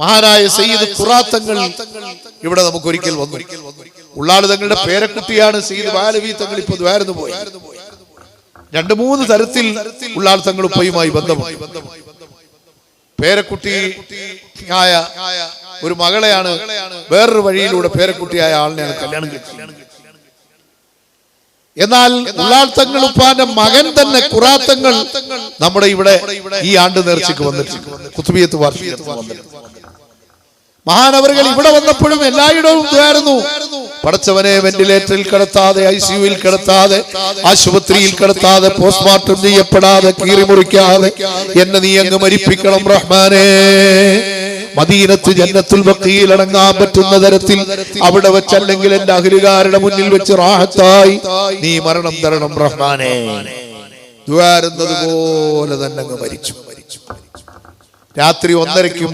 മഹാനായ സയ്യിദ് ഖുറാത്തങ്ങൾ ഇവിടെ നമുക്ക് ഒരിക്കൽ വന്നു. ഉള്ളാൾ തങ്ങളുടെ പേരക്കുട്ടിയാണ് സയ്യിദ് ബാലവി തങ്ങൾ ഇപ്പൊ ദ്വാരന്ന് പോയി രണ്ട് മൂന്ന് തരത്തിൽ ഉള്ളാൾ തങ്ങൾ ഉപ്പയുമായി ബന്ധമായി പേരക്കുട്ടി ആയ ഒരു മകളെയാണ് വേറൊരു വഴിയിലൂടെ പേരക്കുട്ടിയായ ആളിനെയാണ് കല്യാണം കിട്ടിയത് എന്നാൽ ഉള്ളാൾത്തങ്ങൾ ഉപ്പാന്റെ മകൻ തന്നെ കുറാത്തങ്ങൾ നമ്മുടെ ഇവിടെ ഈ ആണ്ട് നേർച്ചയ്ക്ക് വന്നിട്ടുണ്ട്. കുത്തുബിയത്ത് വാർഷികത്ത് വന്നിട്ടുണ്ട്. മഹാനവറുകൾ ഇവിടെ വന്നപ്പോഴും എല്ലായിടവും ഇതായിരുന്നു. പടച്ചവനെ വെന്റിലേറ്ററിൽ കിടത്താതെ ഐ സിയുയിൽ കിടത്താതെ ആശുപത്രിയിൽ കിടത്താതെ പോസ്റ്റ്മോർട്ടം ചെയ്യപ്പെടാതെ കീറിമുറിക്കാതെ എന്നെ നീ അങ്ങ് മരിപ്പിക്കണം റഹ്മാനേ. മദീനത്ത് ജന്നത്തുൽ ബക്കിയിൽ അടങ്ങാൻ പറ്റുന്ന തരത്തിൽ അവിടെ വെച്ചല്ലെങ്കിൽ എന്റെ അഖിലുകാരുടെ മുന്നിൽ വെച്ച് റാഹത്തായി നീ മരണം തരണം റഹ്മാനേ. ദ്വാരുന്നത് പോലെ തന്നെ അങ്ങ് മരിച്ചു. രാത്രി ഒന്നരയ്ക്കും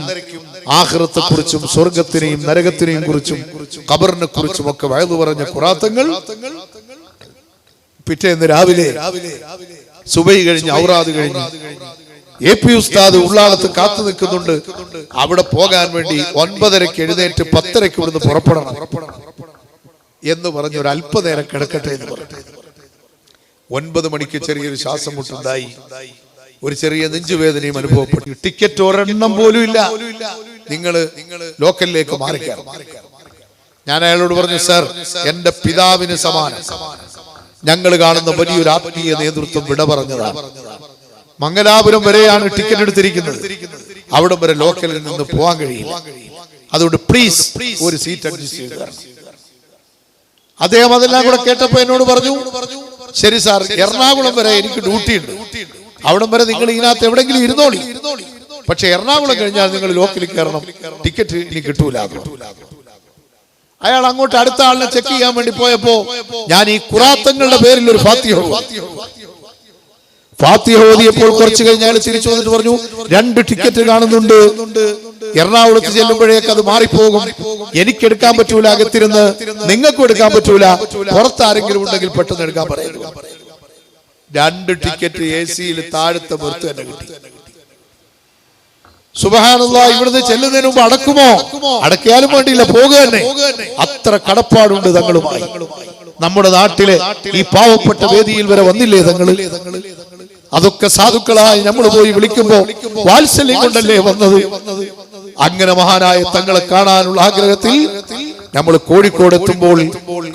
ആഹ്റത്തെ കുറിച്ചും സ്വർഗത്തിനെയും നരകത്തിനെയും കുറിച്ചും ഖബറിനെ കുറിച്ചും ഒക്കെ വയതു പറഞ്ഞ കുറാത്തങ്ങൾ പിറ്റേന്ന് രാവിലെ സുബൈ കഴിഞ്ഞ് ഔറാദ് കഴിഞ്ഞ് എ പി ഉസ്താദ് ഉള്ളാളത്ത് കാത്തു നിൽക്കുന്നുണ്ട്. അവിടെ പോകാൻ വേണ്ടി ഒൻപതരയ്ക്ക് എഴുന്നേറ്റ് പത്തരയ്ക്ക് ഇവിടുന്ന് പുറപ്പെടണം എന്ന് പറഞ്ഞ് ഒരു അല്പനേരം കിടക്കട്ടെ എന്ന് പറഞ്ഞു. ഒൻപത് മണിക്ക് ചെറിയൊരു ശ്വാസം മുട്ടുണ്ടായി. ഒരു ചെറിയ നെഞ്ചുവേദനയും അനുഭവപ്പെട്ടു. ടിക്കറ്റ് ഒരെണ്ണം പോലും ഇല്ല. നിങ്ങൾ ലോക്കലിലേക്ക് മാറിക്കാം ഞാൻ അയാളോട് പറഞ്ഞു സർ എന്റെ പിതാവിന് സമാനം. ഞങ്ങൾ കാണുന്ന വലിയൊരു ആത്മീയ നേതൃത്വം വിട പറഞ്ഞതാണ്. മംഗലാപുരം വരെയാണ് ടിക്കറ്റ് എടുത്തിരിക്കുന്നത്. അവിടം വരെ ലോക്കലിൽ നിന്ന് പോകാൻ കഴിയില്ല. അതുകൊണ്ട് പ്ലീസ് ഒരു സീറ്റ് അഡ്ജസ്റ്റ് ചെയ്ത്. അദ്ദേഹം അതെല്ലാം കൂടെ കേട്ടപ്പോ എന്നോട് പറഞ്ഞു ശരി സാർ എറണാകുളം വരെ എനിക്ക് ഡ്യൂട്ടി ഉണ്ട്. അവിടം വരെ നിങ്ങൾ ഇതിനകത്ത് എവിടെങ്കിലും ഇരുന്നോളി. പക്ഷെ എറണാകുളം കഴിഞ്ഞാൽ നിങ്ങൾ ലോക്കിൽ കയറണം. ടിക്കറ്റ് ഇനി കിട്ടൂല. അയാൾ അങ്ങോട്ട് അടുത്ത ആളിനെ ചെക്ക് ചെയ്യാൻ വേണ്ടി പോയപ്പോ ഞാൻ ഈ കുറാത്തങ്ങളുടെ പേരിൽ ഒരു ഫാത്തിഹ. ഫാത്തിഹ ഓതിയപ്പോൾ കുറച്ച് കഴിഞ്ഞ് അയാൾ തിരിച്ചു വന്നിട്ട് പറഞ്ഞു രണ്ട് ടിക്കറ്റ് കാണുന്നുണ്ട്. എറണാകുളത്ത് ചെല്ലുമ്പോഴേക്ക് അത് മാറിപ്പോകും. എനിക്ക് എടുക്കാൻ പറ്റൂല അകത്തിരുന്ന്. നിങ്ങൾക്കും എടുക്കാൻ പറ്റൂല. പുറത്താരെങ്കിലും ഉണ്ടെങ്കിൽ പെട്ടെന്ന് എടുക്കാൻ പറയുന്നു രണ്ട് ടിക്കറ്റ് എ സിയിൽ താഴത്തെ പുറത്ത് തന്നെ കിട്ടി. സുബഹാനുള്ള ഇവിടുന്ന് ചെല്ലുന്നതിന് മുമ്പ് അടക്കുമോ? അടക്കിയാലും വേണ്ടിയില്ല പോകുക തന്നെ. അത്ര കടപ്പാടുണ്ട് തങ്ങളുമായി. നമ്മുടെ നാട്ടിലെ ഈ പാവപ്പെട്ട വേദിയിൽ വരെ വന്നില്ലേ തങ്ങൾ? അതൊക്കെ സാധുക്കളായി നമ്മൾ പോയി വിളിക്കുമ്പോ വാത്സല്യം കൊണ്ടല്ലേ വന്നത്? അങ്ങനെ മഹാനായ തങ്ങളെ കാണാനുള്ള ആഗ്രഹത്തിൽ നമ്മൾ കോഴിക്കോട് എത്തുമ്പോൾ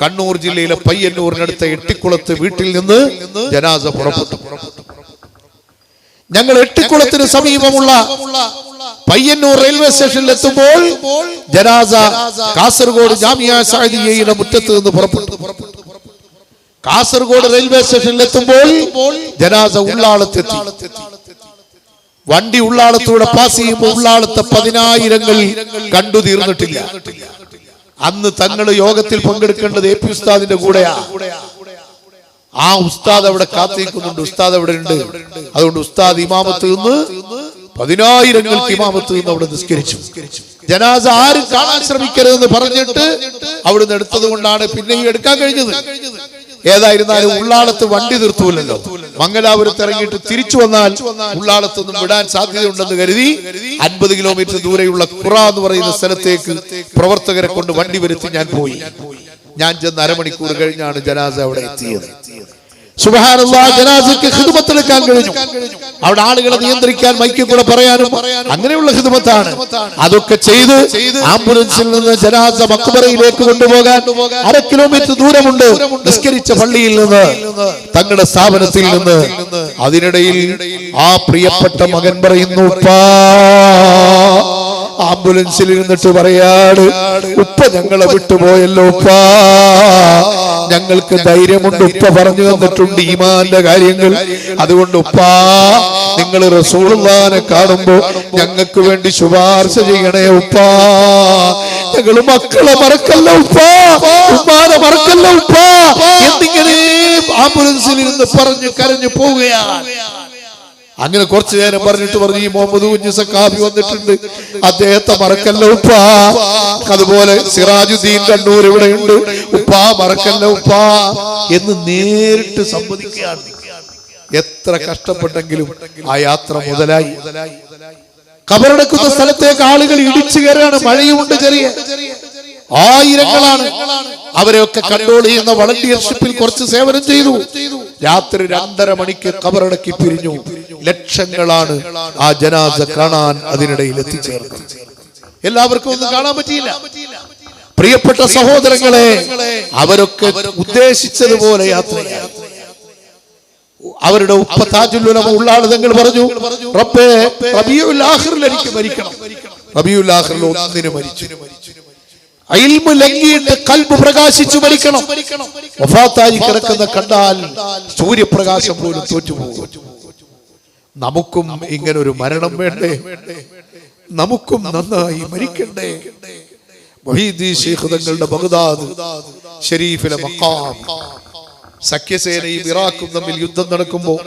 കണ്ണൂർ ജില്ലയിലെ പയ്യന്നൂരിനടുത്ത എട്ടിക്കുളത്ത് വീട്ടിൽ നിന്ന് ജനാസ പുറപ്പെട്ടു. ഞങ്ങൾ എട്ടിക്കുളത്തിന് സമീപമുള്ള പയ്യന്നൂർ റെയിൽവേ സ്റ്റേഷനിൽ എത്തുമ്പോൾ ജനാസ കാസർഗോഡ് ജാമിയ സാഹിദിയയുടെ മുറ്റത്ത് നിന്ന് പുറപ്പെട്ടു. കാസർഗോഡ് റെയിൽവേ സ്റ്റേഷനിൽ എത്തുമ്പോൾ ജനാസ ഉള്ളാളത്തെത്തി. വണ്ടി ഉള്ളാളത്തൂടെ പാസ് ചെയ്യുമ്പോൾ ഉള്ളാളത്തെ പതിനായിരങ്ങൾ കണ്ടു തീർന്നിട്ടില്ല. അന്ന് തങ്ങൾ യോഗത്തിൽ പങ്കെടുക്കേണ്ടത് എ പി ഉസ്താദിന്റെ കൂടെയാ. ആ ഉസ്താദ് അവിടെ കാത്തിരിക്കുന്നുണ്ട്. ഉസ്താദ് അവിടെ ഉണ്ട്. അതുകൊണ്ട് ഉസ്താദ് ഇമാമത്ത് നിന്ന് പതിനായിരങ്ങൾക്ക് ഇമാമത്ത് നിന്ന് അവിടെ നിസ്കരിച്ചു. ജനാസ ആരും കാണാൻ ശ്രമിക്കരുതെന്ന് പറഞ്ഞിട്ട് അവിടുന്ന് എടുത്തത് കൊണ്ടാണ് പിന്നെയും എടുക്കാൻ കഴിഞ്ഞത്. ഏതായിരുന്നാലും ഉള്ളാളത്ത് വണ്ടി നിർത്തൂലല്ലോ. മംഗലാപുരത്ത് ഇറങ്ങിയിട്ട് തിരിച്ചു വന്നാൽ ഉള്ളാളത്തൊന്നും വിടാൻ സാധ്യതയുണ്ടെന്ന് കരുതി അൻപത് കിലോമീറ്റർ ദൂരെയുള്ള കുറ എന്ന് പറയുന്ന സ്ഥലത്തേക്ക് പ്രവർത്തകരെ കൊണ്ട് വണ്ടി വരുത്തി ഞാൻ പോയി. ഞാൻ ചെന്ന് അരമണിക്കൂർ കഴിഞ്ഞാണ് ജനാസ അവിടെ എത്തിയത്. ജനാസയ്ക്ക് കഴിഞ്ഞു. അവിടെ ആളുകളെ നിയന്ത്രിക്കാൻ മൈക്കിൽ കൂടെ പറയാനും അങ്ങനെയുള്ള ഹിതുമത്താണ് അതൊക്കെ ചെയ്ത് ആംബുലൻസിൽ നിന്ന് ജനാസ മക്കുബറയിലേക്ക് കൊണ്ടുപോകാൻ അര കിലോമീറ്റർ ദൂരമുണ്ട്. നിസ്കരിച്ച പള്ളിയിൽ നിന്ന് തങ്ങളുടെ സ്ഥാപനത്തിൽ നിന്ന് അതിനിടയിൽ ആ പ്രിയപ്പെട്ട മകൻ പറയുന്നു ആംബുലൻസിൽ ഇരുന്നിട്ട് പറയാണ് ഉപ്പ ഞങ്ങളെ വിട്ടുപോയല്ലോ ഉപ്പാ. ഞങ്ങൾക്ക് ധൈര്യമുണ്ട് ഉപ്പ പറഞ്ഞു തന്നിട്ടുണ്ട് ഈമാന്റെ കാര്യങ്ങൾ. അതുകൊണ്ട് ഉപ്പാ നിങ്ങൾ റസൂളുള്ളാനെ കാണുമ്പോ ഞങ്ങൾക്ക് വേണ്ടി ശുപാർശ ചെയ്യണേ ഉപ്പാ. ഞങ്ങൾ മക്കളെ മറക്കല്ല ഉപ്പാ. ഉപ്പാനെ മറക്കല്ല ഉപ്പാ. എന്നിങ്ങനെ ആംബുലൻസിൽ ഇരുന്ന് പറഞ്ഞു കരഞ്ഞു പോവുകയാണ്? അങ്ങനെ കുറച്ചു നേരം പറഞ്ഞിട്ട് പറഞ്ഞു ഈ മുഹമ്മദ് കുഞ്ഞു സക്കാബി വന്നിട്ടുണ്ട്. അദ്ദേഹത്തെ മറക്കല്ല ഉപ്പാ? അതുപോലെ സിറാജുദ്ദീൻ കണ്ണൂർ ഇവിടെ ഉണ്ട്. ഉപ്പാ മറക്കല്ല ഉപ്പാ? എന്ന് നേരിട്ട് സംവദിക്കുകയാണ് എത്ര കഷ്ടപ്പെട്ടെങ്കിലും ആ യാത്ര മുതലായി. കബറടക്കുന്ന സ്ഥലത്തേക്ക് ആളുകൾ ഇടിച്ചു കയറാണ് മഴയുമുണ്ട് ചെറിയ. ആയിരങ്ങളാണ് അവരെയൊക്കെ കൺട്രോൾ ചെയ്യുന്ന വളണ്ടിയർഷിപ്പിൽ കുറച്ച് സേവനം ചെയ്തു. രാത്രി രണ്ടര മണിക്ക് കബറടക്കി പിരിഞ്ഞു. ലക്ഷങ്ങളാണ് ആ ജനാസ കാണാൻ അതിനിടയിൽ എത്തിച്ചേർന്നത്. എല്ലാവർക്കും ഒന്നും കാണാൻ പറ്റിയില്ല. പ്രിയപ്പെട്ട സഹോദരങ്ങളെ അവരൊക്കെ ഉദ്ദേശിച്ചതുപോലെ യാത്ര അവരുടെ ഉപ്പ താജുല്ലുലമ ഉള്ളാളുതങ്ങൾ പറഞ്ഞു റബ്ബേ റബിയുൽ ആഖിറിൽ എനിക്ക് മരിക്കണം. റബിയുൽ ആഖിറിൽ ഒന്നിന് മരിച്ചു. അയിൽമു ലംഘിയിട്ട് കൽബ് പ്രകാശിച്ചു മരിക്കണം. വഫാത്തായി കിടക്കുന്ന കണ്ടാൽ സൂര്യപ്രകാശം പോലും തോറ്റുപോകും. നമുക്കും ഇങ്ങനെ ഒരു മരണം വേണ്ടേ? നമുക്കും നന്നായി മരിക്കണ്ടേ? മൊഹീദി ശൈഖ് തങ്ങളുടെ ബഗ്ദാദ് ഷരീഫിലെ മക്കാം സഖ്യസേനയും ഇറാഖും തമ്മിൽ യുദ്ധം നടക്കുമ്പോൾ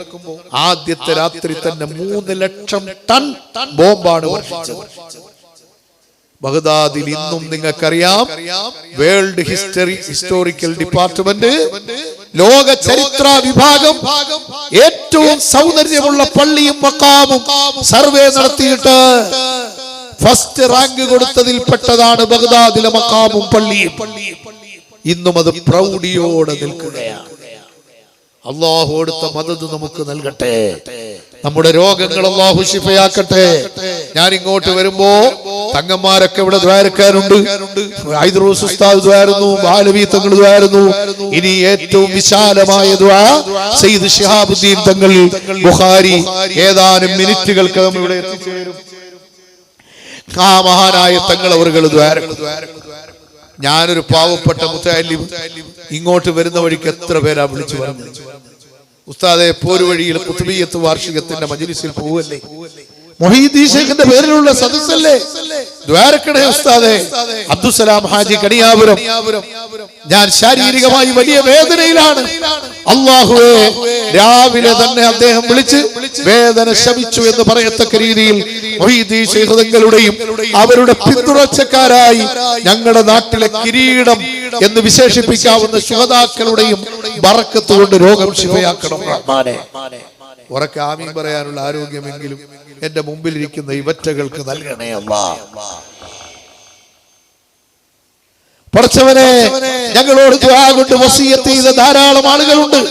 ആദ്യത്തെ രാത്രി തന്നെ മൂന്ന് ലക്ഷം ടൺ ബോംബാണ് വർഷിച്ചത്. ബഗ്ദാദിൽ ഇന്നും നിങ്ങൾക്കറിയാം വേൾഡ് ഹിസ്റ്ററി ഹിസ്റ്റോറിക്കൽ ഡിപ്പാർട്ട്മെന്റ് ലോക ചരിത്ര വിഭാഗം ഏറ്റവും സൗന്ദര്യമുള്ള പള്ളിയും മക്കാമും സർവേ നടത്തിയിട്ട് ഫസ്റ്റ് റാങ്ക് കൊടുത്തതിൽ പെട്ടതാണ് ബഗ്ദാദിലെ മക്കാമും പള്ളിയും. ഇന്നും അത് പ്രൗഢിയോടെ നിൽക്കുകയാണ്. അള്ളാഹു എടുത്ത മദത് നമുക്ക് നൽകട്ടെ. നമ്മുടെ രോഗങ്ങൾ അള്ളാഹു ശിഫയാക്കട്ടെ. ഞാൻ ഇങ്ങോട്ട് വരുമ്പോ തങ്ങന്മാരൊക്കെ ഇവിടെ ദ്വാരക്കാരുണ്ട്. ദ്വാരുന്നു ബാലവി തങ്ങൾ ദ്വാരുന്നു. ഇനി ഏറ്റവും വിശാലമായ ദ്വാ സെയ്ദ് ഷിഹാബുദ്ദീൻ തങ്ങൾ ബുഹാരി ഏതാനും മിനിറ്റുകൾക്ക് ഇവിടെ എത്തിച്ചേരും. ആ മഹാനായ തങ്ങൾ അവർ ഞാനൊരു പാവപ്പെട്ട മുത്താലിം ഇങ്ങോട്ട് വരുന്ന വഴിക്ക് എത്ര പേരാ വിളിച്ചു പറഞ്ഞു ഉസ്താദെ പോരുവഴിയിൽ പൃഥ്വീയത്ത് വാർഷികത്തിന്റെ മജിലിസിൽ പോവല്ലേ മൊഹീദ്ദീൻ ഷേഖിന്റെ പേരിലുള്ള സദസ്സല്ലേ? ദ്വാരക്കട ഉസ്താദെ അബ്ദുസലാം ഹാജി കണിയാപുരം. ഞാൻ ശാരീരികമായി വലിയ വേദനയിലാണ്. അള്ളാഹുവേ രാവിലെ തന്നെ അദ്ദേഹം വിളിച്ച് വേദന ശമിച്ചു എന്ന് പറയത്തക്ക രീതിയിൽ മൊഹീദ്ദീൻ അവരുടെ പിന്തുണച്ചക്കാരായി ഞങ്ങളുടെ നാട്ടിലെ കിരീടം എന്ന് വിശേഷിപ്പിക്കാവുന്ന ശുഹതാക്കളുടെയും വറക്കത്തുകൊണ്ട് രോഗം ശിവയാക്കണം ഉറക്കെ ആമീൻ പറയാനുള്ള ആരോഗ്യമെങ്കിലും എന്റെ മുമ്പിലിരിക്കുന്ന ഇവറ്റകൾക്ക് നൽകണേ അമ്മ പഠിച്ചവനെ ഞങ്ങളോട് കൊണ്ട് വസീയത്ത് ചെയ്ത ധാരാളം ആളുകളുണ്ട്.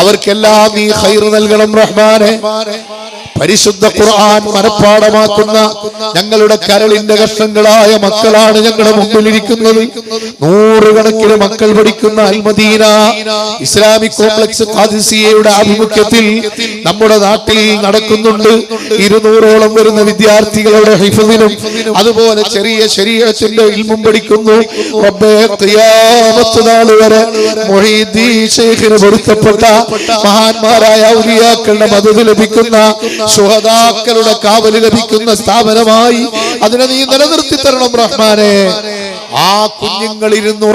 അവർക്കെല്ലാം നീ ഖൈർ നൽകണം റഹ്മാനെ. പരിശുദ്ധ ഖുർആൻ മനഃപ്പാടമാക്കുന്ന ഞങ്ങളുടെ കരളിന്റെ കഷ്ണങ്ങളായ മക്കളാണ് ഞങ്ങളുടെ മുമ്പിലിരിക്കുന്നത്. നൂറുകണക്കിന് മക്കൾ പഠിക്കുന്ന അൽമദീന ഇസ്ലാമിക് കോംപ്ലക്സ് ഖാദിസിയയുടെ ആഭിമുഖ്യത്തിൽ നമ്മുടെ നാട്ടിൽ നടക്കുന്നുണ്ട്. ഇരുന്നൂറോളം വരുന്ന വിദ്യാർത്ഥികളുടെ ഹൈഫിനും അതുപോലെ ചെറിയ ശരീരത്തിന്റെ ഇൽമും പഠിക്കുന്നു. വരെ പൊരുത്തപ്പെട്ട മഹാന്മാരായ ഔലിയാക്കളുടെ മതത് ലഭിക്കുന്ന ശുഹദാക്കളുടെ കാവൽ ലഭിക്കുന്ന സ്ഥാപനമായി അതിനെ നീ നിലനിർത്തി തരണം റഹ്മാനെ. ആ കുഞ്ഞുങ്ങൾ ഇരുന്ന്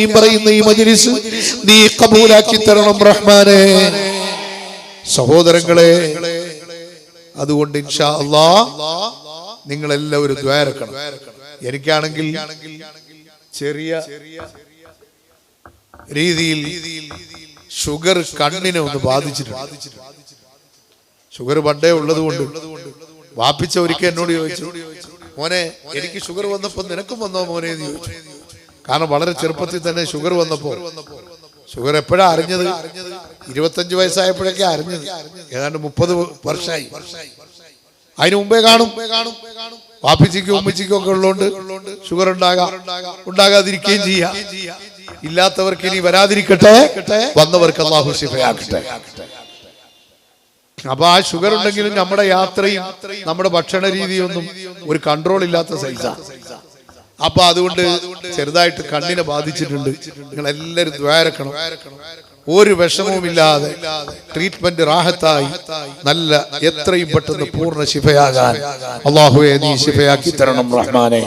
ഈ പറയുന്ന ഈ മജിലിസ് നീ കബൂലാക്കി തരണം റഹ്മാനെ. സഹോദരങ്ങളെ അതുകൊണ്ട് ഇൻഷാ നിങ്ങളെല്ലാവരും ദ്വാരക്കണം എനിക്കാണെങ്കിൽ ചെറിയ രീതിയിൽ ഷുഗർ കണ്ണിനെ ഒന്ന് ബാധിച്ചിട്ടുണ്ട്. ഷുഗർ പണ്ടേ ഉള്ളത് കൊണ്ട് വാപ്പിച്ച ഒരിക്കൽ എന്നോട് ചോദിച്ചു മോനെ എനിക്ക് ഷുഗർ വന്നപ്പോ നിനക്കും വന്നോ മോനെ? എന്ന് ചോദിച്ചു. കാരണം വളരെ ചെറുപ്പത്തിൽ തന്നെ ഷുഗർ വന്നപ്പോ ഷുഗർ എപ്പോഴാ അറിഞ്ഞത്? ഇരുപത്തഞ്ച് വയസ്സായപ്പോഴൊക്കെ അറിഞ്ഞത്. ഏതാണ്ട് മുപ്പത് വർഷമായി അതിനു മുമ്പേ കാണും. വാപ്പിച്ചിക്കും ഉമ്മിച്ചിക്കും ഒക്കെ ഉള്ളതുകൊണ്ട് ഷുഗർ ഉണ്ടാകാം ഉണ്ടാകാതിരിക്കുകയും ചെയ്യാം. ഇല്ലാത്തവർക്ക് ഇനി വരാതിരിക്കട്ടെ. വന്നവർക്ക് അള്ളാഹു ശിഫയാക്കട്ടെ. അപ്പൊ ആ ഷുഗർ ഉണ്ടെങ്കിലും നമ്മുടെ യാത്രയും നമ്മുടെ ഭക്ഷണ രീതിയൊന്നും ഒരു കൺട്രോൾ ഇല്ലാത്ത സൈസാ അപ്പൊ അതുകൊണ്ട് ചെറുതായിട്ട് കണ്ണിനെ ബാധിച്ചിട്ടുണ്ട്. നിങ്ങൾ എല്ലാവരും ദ്വാരക്കണം ഒരു വിഷമവും ഇല്ലാതെ ട്രീറ്റ്മെന്റ് റാഹത്തായി നല്ല എത്രയും പെട്ടെന്ന് പൂർണ ശിഫയാകാൻ. അള്ളാഹുവെ നീ ശിഫയാക്കി തരണം റഹ്മാനെ.